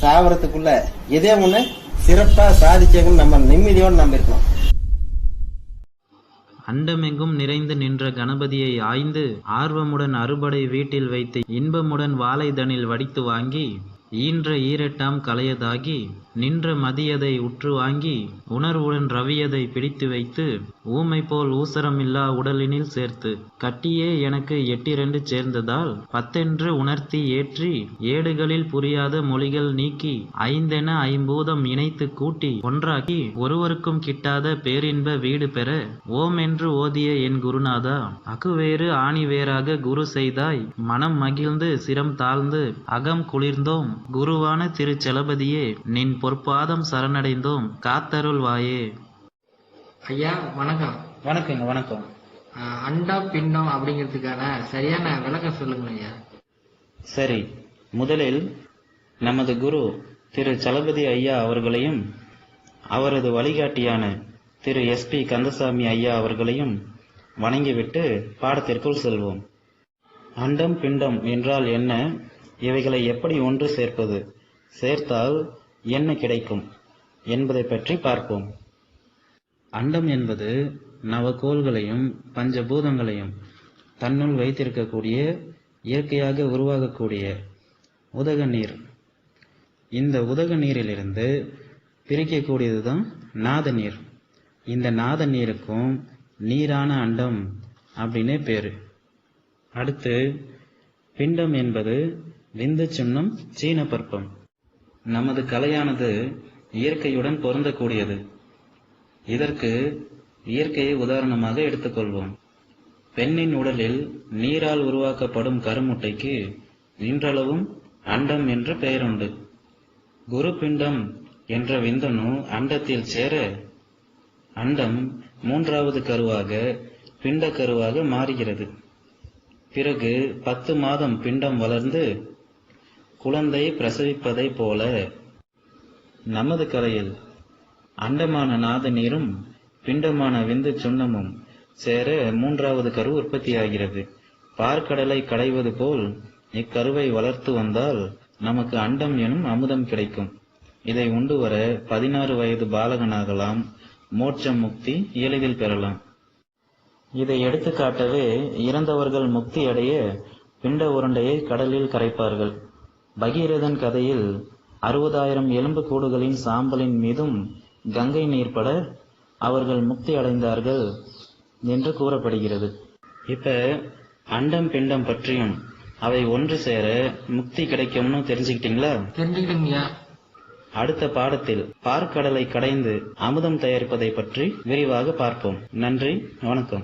சாவறதுக்குள்ள இதே ஒண்ணு சிறப்பா சாதிச்சவங்க நம்ம நிம்மதியோடு நம்ம இருக்கணும். அண்டமெங்கும் நிறைந்து நின்ற கணபதியை ஆய்ந்து ஆர்வமுடன் அறுபடை வீட்டில் வைத்து இன்பமுடன் வாழைதனில் வடித்து வாங்கி ஈன்ற ஈரட்டாம் கலையதாகி நின்ற மதியதை உற்று வாங்கி உணர்வுடன் ரவியதை பிடித்து வைத்து ஊமை போல் ஊசரமில்லா உடலினில் சேர்த்து கட்டியே எனக்கு எட்டிரண்டு சேர்ந்ததால் பத்தென்று உணர்த்தி ஏற்றி ஏடுகளில் புரியாத மொழிகள் நீக்கி ஐந்தென ஐம்பூதம் இணைத்து கூட்டி ஒன்றாக்கி ஒருவருக்கும் கிட்டாத பேரின்ப வீடு பெற ஓம் என்று ஓதிய என் குருநாதா அகுவேறு ஆணிவேராக குரு செய்தாய் மனம் மகிழ்ந்து சிரம் தாழ்ந்து அகம் குளிர்ந்தோம் குருவான திருச்செலபதியே நின் பொற்பாதம் சரணடைந்தோம் காத்தருள் வாயே. ஐயா வணக்கம். வணக்கங்க வணக்கம். அண்டா பிண்டம் அப்படிங்கிறதுக்கான சரியான விளக்கம் சொல்லுங்க ஐயா. சரி முதலில் நமது குரு திரு சலபதி ஐயா அவர்களையும் அவரது வழிகாட்டியான திரு எஸ்பி கந்தசாமி ஐயா அவர்களையும் வணங்கிவிட்டு பாடத்திற்குள் செல்வோம். அண்டம் பிண்டம் என்றால் என்ன? இவைகளை எப்படி ஒன்று சேர்ப்பது? சேர்த்தால் என்ன கிடைக்கும்? என்பதை பற்றி பார்ப்போம். அண்டம் என்பது நவகோள்களையும் பஞ்சபூதங்களையும் தன்னுள் வைத்திருக்கக்கூடிய இயற்கையாக உருவாகக்கூடிய உதக நீர். இந்த உதக நீரிலிருந்து பிரிக்கக்கூடியதுதான் நாத நீர். இந்த நாத நீருக்கும் நீரான அண்டம் அப்படின்னே பேரு. அடுத்து பிண்டம் என்பது விந்து சின்னம் சீன பற்பம். நமது கலையானது இயற்கையுடன் பொருந்தக்கூடியது. இதற்கு இயற்கையை உதாரணமாக எடுத்துக்கொள்வோம். பெண்ணின் உடலில் நீரால் உருவாக்கப்படும் கருமுட்டைக்கு இன்றளவும் அண்டம் என்ற பெயருண்டு. குரு பிண்டம் என்ற விந்தணு அண்டத்தில் சேர அண்டம் மூன்றாவது கருவாக பிண்ட கருவாக மாறுகிறது. பிறகு பத்து மாதம் பிண்டம் வளர்ந்து குழந்தை பிரசவிப்பதை போல நமது கரையில் அண்டமான நாத நீரும் பிண்டமான விந்து சுண்ணமும் சேர மூன்றாவது கரு உற்பத்தியாகிறது. பார்க்கடலை கடைவது போல் இக்கருவை வளர்த்து வந்தால் நமக்கு அண்டம் எனும் அமுதம் கிடைக்கும். இதை உண்டு வர பதினாறு வயது பாலகனாகலாம். மோட்சம் முக்தி எளிதில் பெறலாம். இதை எடுத்துக்காட்டவே இறந்தவர்கள் முக்தி அடைய பிண்ட உருண்டையை கடலில் கரைப்பார்கள். பகீரதன் கதையில் அறுபதாயிரம் எலும்பு கூடுகளின் சாம்பலின் மீதும் கங்கை நீர் பட அவர்கள் முக்தி அடைந்தார்கள் என்று கூறப்படுகிறது. இப்ப அண்டம் பிண்டம் பற்றியும் அவை ஒன்று சேர முக்தி கிடைக்கும்னு தெரிஞ்சுக்கிட்டீங்களா? தெரிஞ்சுக்கிட்டுங்கய்யா. அடுத்த பாடத்தில் பார்க்கடலை கடைந்து அமுதம் தயாரிப்பதை பற்றி விரிவாக பார்ப்போம். நன்றி வணக்கம்.